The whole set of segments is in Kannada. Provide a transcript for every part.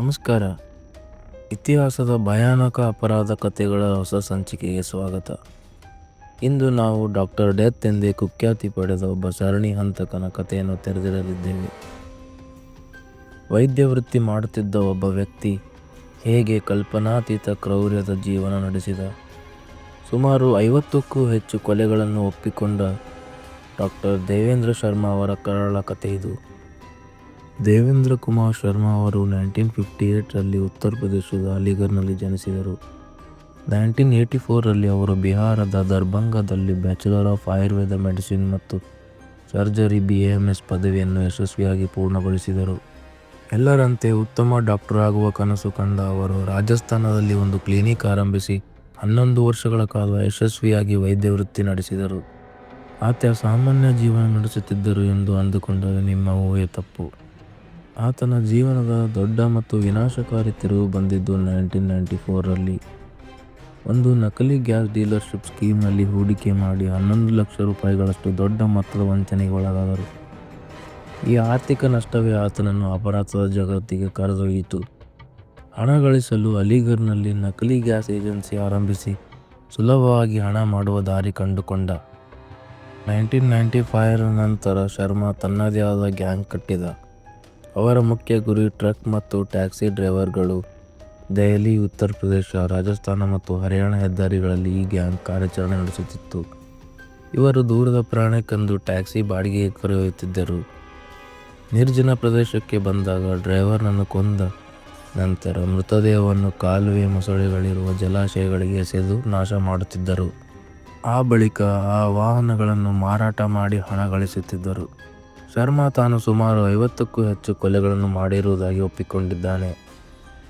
ನಮಸ್ಕಾರ. ಇತಿಹಾಸದ ಭಯಾನಕ ಅಪರಾಧ ಕಥೆಗಳ ಹೊಸ ಸಂಚಿಕೆಗೆ ಸ್ವಾಗತ. ಇಂದು ನಾವು ಡಾಕ್ಟರ್ ಡೆತ್ ಎಂದೇ ಕುಖ್ಯಾತಿ ಪಡೆದ ಒಬ್ಬ ಸರಣಿ ಹಂತಕನ ಕಥೆಯನ್ನು ತೆರೆದಿರಲಿದ್ದೇವೆ ವೈದ್ಯ ವೃತ್ತಿ ಮಾಡುತ್ತಿದ್ದ ಒಬ್ಬ ವ್ಯಕ್ತಿ ಹೇಗೆ ಕಲ್ಪನಾತೀತ ಕ್ರೌರ್ಯದ ಜೀವನ ನಡೆಸಿದ. ಸುಮಾರು ಐವತ್ತಕ್ಕೂ ಹೆಚ್ಚು ಕೊಲೆಗಳನ್ನು ಒಪ್ಪಿಕೊಂಡ ಡಾಕ್ಟರ್ ದೇವೇಂದ್ರ ಶರ್ಮಾ ಅವರ ಕರಾಳ ಕಥೆ ಇದು. ದೇವೇಂದ್ರ ಕುಮಾರ್ ಶರ್ಮಾ ಅವರು ನೈನ್ಟೀನ್ ಫಿಫ್ಟಿ ಏಯ್ಟರಲ್ಲಿ ಉತ್ತರ ಪ್ರದೇಶದ ಅಲಿಗರ್ನಲ್ಲಿ ಜನಿಸಿದರು. ನೈನ್ಟೀನ್ ಏಯ್ಟಿ ಫೋರಲ್ಲಿ ಅವರು ಬಿಹಾರದ ದರ್ಭಂಗದಲ್ಲಿ ಬ್ಯಾಚುಲರ್ ಆಫ್ ಆಯುರ್ವೇದ ಮೆಡಿಸಿನ್ ಮತ್ತು ಸರ್ಜರಿ ಬಿ ಎಂ ಎಸ್ ಪದವಿಯನ್ನು ಯಶಸ್ವಿಯಾಗಿ ಪೂರ್ಣಗೊಳಿಸಿದರು. ಎಲ್ಲರಂತೆ ಉತ್ತಮ ಡಾಕ್ಟರ್ ಆಗುವ ಕನಸು ಕಂಡ ಅವರು ರಾಜಸ್ಥಾನದಲ್ಲಿ ಒಂದು ಕ್ಲಿನಿಕ್ ಆರಂಭಿಸಿ ಹನ್ನೊಂದು ವರ್ಷಗಳ ಕಾಲ ಯಶಸ್ವಿಯಾಗಿ ವೈದ್ಯ ವೃತ್ತಿ ನಡೆಸಿದರು. ಆತ ಸಾಮಾನ್ಯ ಜೀವನ ನಡೆಸುತ್ತಿದ್ದರು ಎಂದು ಅಂದುಕೊಂಡರೆ ನಿಮ್ಮ ಊಹೆ ತಪ್ಪು. ಆತನ ಜೀವನದ ದೊಡ್ಡ ಮತ್ತು ವಿನಾಶಕಾರಿ ತಿರುವು ಬಂದಿದ್ದು ನೈನ್ಟೀನ್ ನೈಂಟಿ ಫೋರಲ್ಲಿ ಒಂದು ನಕಲಿ ಗ್ಯಾಸ್ ಡೀಲರ್ಶಿಪ್ ಸ್ಕೀಮ್ನಲ್ಲಿ ಹೂಡಿಕೆ ಮಾಡಿ ಹನ್ನೊಂದು ಲಕ್ಷ ರೂಪಾಯಿಗಳಷ್ಟು ದೊಡ್ಡ ಮೊತ್ತದ ವಂಚನೆಗೆ ಒಳಗಾದರು. ಈ ಆರ್ಥಿಕ ನಷ್ಟವೇ ಆತನನ್ನು ಅಪರಾಧದ ಜಗತ್ತಿಗೆ ಕರೆದೊಯ್ಯಿತು. ಹಣ ಗಳಿಸಲು ಅಲಿಗರ್ನಲ್ಲಿ ನಕಲಿ ಗ್ಯಾಸ್ ಏಜೆನ್ಸಿ ಆರಂಭಿಸಿ ಸುಲಭವಾಗಿ ಹಣ ಮಾಡುವ ದಾರಿ ಕಂಡುಕೊಂಡ. ನೈನ್ಟೀನ್ ನೈಂಟಿ ಫೈವ್ ನಂತರ ಶರ್ಮಾ ತನ್ನದೇ ಆದ ಗ್ಯಾಂಗ್ ಕಟ್ಟಿದ. ಅವರ ಮುಖ್ಯ ಗುರಿ ಟ್ರಕ್ ಮತ್ತು ಟ್ಯಾಕ್ಸಿ ಡ್ರೈವರ್ಗಳು. ದೆಹಲಿ, ಉತ್ತರ ಪ್ರದೇಶ, ರಾಜಸ್ಥಾನ ಮತ್ತು ಹರಿಯಾಣ ಹೆದ್ದಾರಿಗಳಲ್ಲಿ ಈ ಗ್ಯಾಂಗ್ ಕಾರ್ಯಾಚರಣೆ ನಡೆಸುತ್ತಿತ್ತು. ಇವರು ದೂರದ ಪ್ರಾಣಕ್ಕೆಂದು ಟ್ಯಾಕ್ಸಿ ಬಾಡಿಗೆಗೆ ಕರೆಯುತ್ತಿದ್ದರು ನಿರ್ಜನ ಪ್ರದೇಶಕ್ಕೆ ಬಂದಾಗ ಡ್ರೈವರ್ನನ್ನು ಕೊಂದ ನಂತರ ಮೃತದೇಹವನ್ನು ಕಾಲುವೆ ಮೊಸಳೆಗಳಿರುವ ಜಲಾಶಯಗಳಿಗೆ ಎಸೆದು ನಾಶ ಮಾಡುತ್ತಿದ್ದರು. ಆ ಬಳಿಕ ಆ ವಾಹನಗಳನ್ನು ಮಾರಾಟ ಮಾಡಿ ಹಣ ಗಳಿಸುತ್ತಿದ್ದರು. ಶರ್ಮಾ ತಾನು ಸುಮಾರು ಐವತ್ತಕ್ಕೂ ಹೆಚ್ಚು ಕೊಲೆಗಳನ್ನು ಮಾಡಿರುವುದಾಗಿ ಒಪ್ಪಿಕೊಂಡಿದ್ದಾನೆ.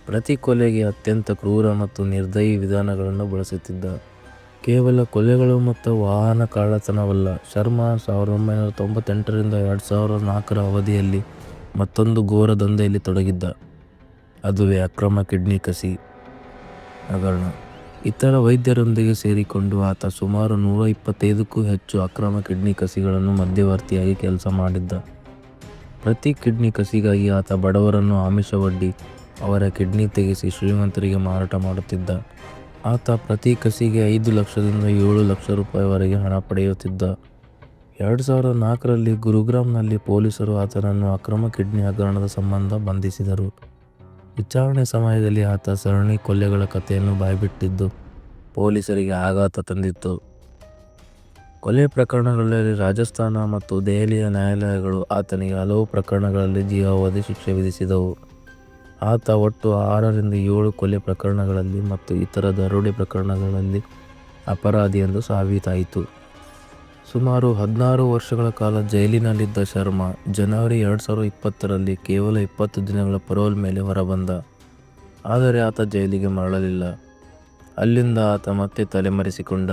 ಪ್ರತಿ ಕೊಲೆಗೆ ಅತ್ಯಂತ ಕ್ರೂರ ಮತ್ತು ನಿರ್ದಯಿ ವಿಧಾನಗಳನ್ನು ಬಳಸುತ್ತಿದ್ದ. ಕೇವಲ ಕೊಲೆಗಳು ಮತ್ತು ವಾಹನ ಕಳ್ಳತನವಲ್ಲ, ಶರ್ಮಾ ಸಾವಿರದ ಒಂಬೈನೂರ ತೊಂಬತ್ತೆಂಟರಿಂದ ಎರಡು ಸಾವಿರದ ನಾಲ್ಕರ ಅವಧಿಯಲ್ಲಿ ಮತ್ತೊಂದು ಘೋರ ದಂಧೆಯಲ್ಲಿ ತೊಡಗಿದ್ದ. ಅದುವೇ ಅಕ್ರಮ ಕಿಡ್ನಿ ಕಸಿ. ಹಗರಣ. ಇತರ ವೈದ್ಯರೊಂದಿಗೆ ಸೇರಿಕೊಂಡು ಆತ ಸುಮಾರು ನೂರ ಇಪ್ಪತ್ತೈದಕ್ಕೂ ಹೆಚ್ಚು ಅಕ್ರಮ ಕಿಡ್ನಿ ಕಸಿಗಳನ್ನು ಮಧ್ಯವರ್ತಿಯಾಗಿ ಕೆಲಸ ಮಾಡಿದ್ದ. ಪ್ರತಿ ಕಿಡ್ನಿ ಕಸಿಗಾಗಿ ಆತ ಬಡವರನ್ನು ಆಮಿಷವೊಡ್ಡಿ ಅವರ ಕಿಡ್ನಿ ತೆಗೆಸಿ ಶ್ರೀಮಂತರಿಗೆ ಮಾರಾಟ ಮಾಡುತ್ತಿದ್ದ. ಆತ ಪ್ರತಿ ಕಸಿಗೆ ಐದು ಲಕ್ಷದಿಂದ ಏಳು ಲಕ್ಷ ರೂಪಾಯಿವರೆಗೆ ಹಣ ಪಡೆಯುತ್ತಿದ್ದ. ಎರಡು ಸಾವಿರದ ನಾಲ್ಕರಲ್ಲಿ ಗುರುಗ್ರಾಮ್ನಲ್ಲಿ ಪೊಲೀಸರು ಆತನನ್ನು ಅಕ್ರಮ ಕಿಡ್ನಿ ಹಗರಣದ ಸಂಬಂಧ ಬಂಧಿಸಿದರು. ವಿಚಾರಣೆ ಸಮಯದಲ್ಲಿ ಆತ ಸರಣಿ ಕೊಲೆಗಳ ಕಥೆಯನ್ನು ಬಾಯ್ಬಿಟ್ಟಿದ್ದು ಪೊಲೀಸರಿಗೆ ಆಘಾತ ತಂದಿತ್ತು. ಕೊಲೆ ಪ್ರಕರಣಗಳಲ್ಲಿ ರಾಜಸ್ಥಾನ ಮತ್ತು ದೆಹಲಿಯ ನ್ಯಾಯಾಲಯಗಳು ಆತನಿಗೆ ಹಲವು ಪ್ರಕರಣಗಳಲ್ಲಿ ಜೀವಾವಧಿ ಶಿಕ್ಷೆ ವಿಧಿಸಿದವು. ಆತ ಒಟ್ಟು ಆರರಿಂದ ಏಳು ಕೊಲೆ ಪ್ರಕರಣಗಳಲ್ಲಿ ಮತ್ತು ಇತರ ದರೋಡೆ ಪ್ರಕರಣಗಳಲ್ಲಿ ಅಪರಾಧಿ ಎಂದು ಸಾಬೀತಾಯಿತು. ಸುಮಾರು ಹದಿನಾರು ವರ್ಷಗಳ ಕಾಲ ಜೈಲಿನಲ್ಲಿದ್ದ ಶರ್ಮಾ ಜನವರಿ ಎರಡು ಸಾವಿರದ ಇಪ್ಪತ್ತರಲ್ಲಿ ಕೇವಲ ಇಪ್ಪತ್ತು ದಿನಗಳ ಪರೋಲ್ ಮೇಲೆ ಹೊರಬಂದ. ಆದರೆ ಆತ ಜೈಲಿಗೆ ಮರಳಲಿಲ್ಲ. ಅಲ್ಲಿಂದ ಆತ ಮತ್ತೆ ತಲೆಮರೆಸಿಕೊಂಡ.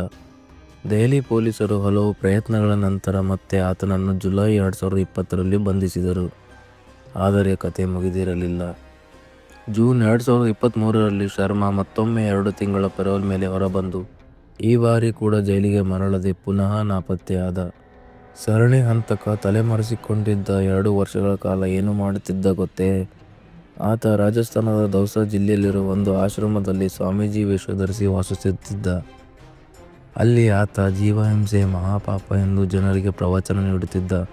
ದೆಹಲಿ ಪೊಲೀಸರು ಹಲವು ಪ್ರಯತ್ನಗಳ ನಂತರ ಮತ್ತೆ ಆತನನ್ನು ಜುಲೈ ಎರಡು ಸಾವಿರದ ಇಪ್ಪತ್ತರಲ್ಲಿ ಬಂಧಿಸಿದರು. ಆದರೆ ಕತೆ ಮುಗಿದಿರಲಿಲ್ಲ. ಜೂನ್ ಎರಡು ಸಾವಿರದ ಇಪ್ಪತ್ತ್ಮೂರರಲ್ಲಿ ಶರ್ಮಾ ಮತ್ತೊಮ್ಮೆ ಎರಡು ತಿಂಗಳ ಪೆರೋಲ್ ಮೇಲೆ ಹೊರಬಂದು ಈ ಬಾರಿ ಕೂಡ ಜೈಲಿಗೆ ಮರಳದೆ ಪುನಃ ನಾಪತ್ತೆಯಾದ. ಸರಣಿ ಹಂತಕ ತಲೆಮರೆಸಿಕೊಂಡಿದ್ದ ಎರಡು ವರ್ಷಗಳ ಕಾಲ ಏನು ಮಾಡುತ್ತಿದ್ದ ಗೊತ್ತೇ? ಆತ ರಾಜಸ್ಥಾನದ ದೌಸಾ ಜಿಲ್ಲೆಯಲ್ಲಿರುವ ಒಂದು ಆಶ್ರಮದಲ್ಲಿ ಸ್ವಾಮೀಜಿ ವೇಷ ಧರಿಸಿ ವಾಸಿಸುತ್ತಿದ್ದ. ಅಲ್ಲಿ ಆತ ಜೀವಹಿಂಸೆ ಮಹಾಪಾಪ ಎಂದು ಜನರಿಗೆ ಪ್ರವಚನ ನೀಡುತ್ತಿದ್ದ.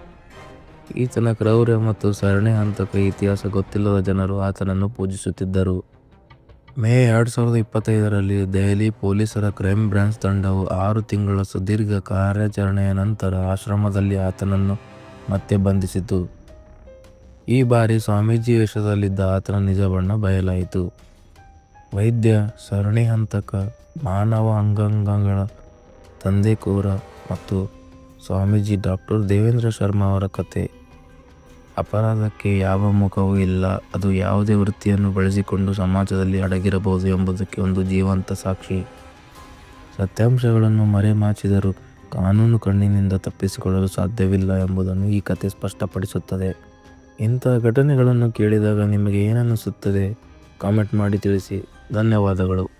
ಈತನ ಕ್ರೌರ್ಯ ಮತ್ತು ಸರಣಿ ಹಂತಕ ಇತಿಹಾಸ ಗೊತ್ತಿಲ್ಲದ ಜನರು ಆತನನ್ನು ಪೂಜಿಸುತ್ತಿದ್ದರು. ಮೇ ಎರಡು ಸಾವಿರದ ಇಪ್ಪತ್ತೈದರಲ್ಲಿ ದೆಹಲಿ ಪೊಲೀಸರ ಕ್ರೈಮ್ ಬ್ರಾಂಚ್ ತಂಡವು ಆರು ತಿಂಗಳ ಸುದೀರ್ಘ ಕಾರ್ಯಾಚರಣೆಯ ನಂತರ ಆಶ್ರಮದಲ್ಲಿ ಆತನನ್ನು ಮತ್ತೆ ಬಂಧಿಸಿತು. ಈ ಬಾರಿ ಸ್ವಾಮೀಜಿ ವೇಷದಲ್ಲಿದ್ದ ಆತನ ನಿಜ ಬಣ್ಣ ಬಯಲಾಯಿತು. ವೈದ್ಯ, ಸರಣಿ ಹಂತಕ, ಮಾನವ ಅಂಗಾಂಗಗಳ ತಂದೆಕೋರ ಮತ್ತು ಸ್ವಾಮೀಜಿ ಡಾಕ್ಟರ್ ದೇವೇಂದ್ರ ಶರ್ಮಾ ಅವರ ಕತೆ. ಅಪರಾಧಕ್ಕೆ ಯಾವ ಮುಖವೂ ಇಲ್ಲ. ಅದು ಯಾವುದೇ ವೃತ್ತಿಯನ್ನು ಬಳಸಿಕೊಂಡು ಸಮಾಜದಲ್ಲಿ ಅಡಗಿರಬಹುದು ಎಂಬುದಕ್ಕೆ ಒಂದು ಜೀವಂತ ಸಾಕ್ಷಿ. ಸತ್ಯಾಂಶಗಳನ್ನು ಮರೆಮಾಚಿದರೂ ಕಾನೂನು ಕಣ್ಣಿನಿಂದ ತಪ್ಪಿಸಿಕೊಳ್ಳಲು ಸಾಧ್ಯವಿಲ್ಲ ಎಂಬುದನ್ನು ಈ ಕತೆ ಸ್ಪಷ್ಟಪಡಿಸುತ್ತದೆ. ಇಂಥ ಘಟನೆಗಳನ್ನು ಕೇಳಿದಾಗ ನಿಮಗೆ ಏನನ್ನಿಸುತ್ತದೆ? ಕಾಮೆಂಟ್ ಮಾಡಿ ತಿಳಿಸಿ. ಧನ್ಯವಾದಗಳು.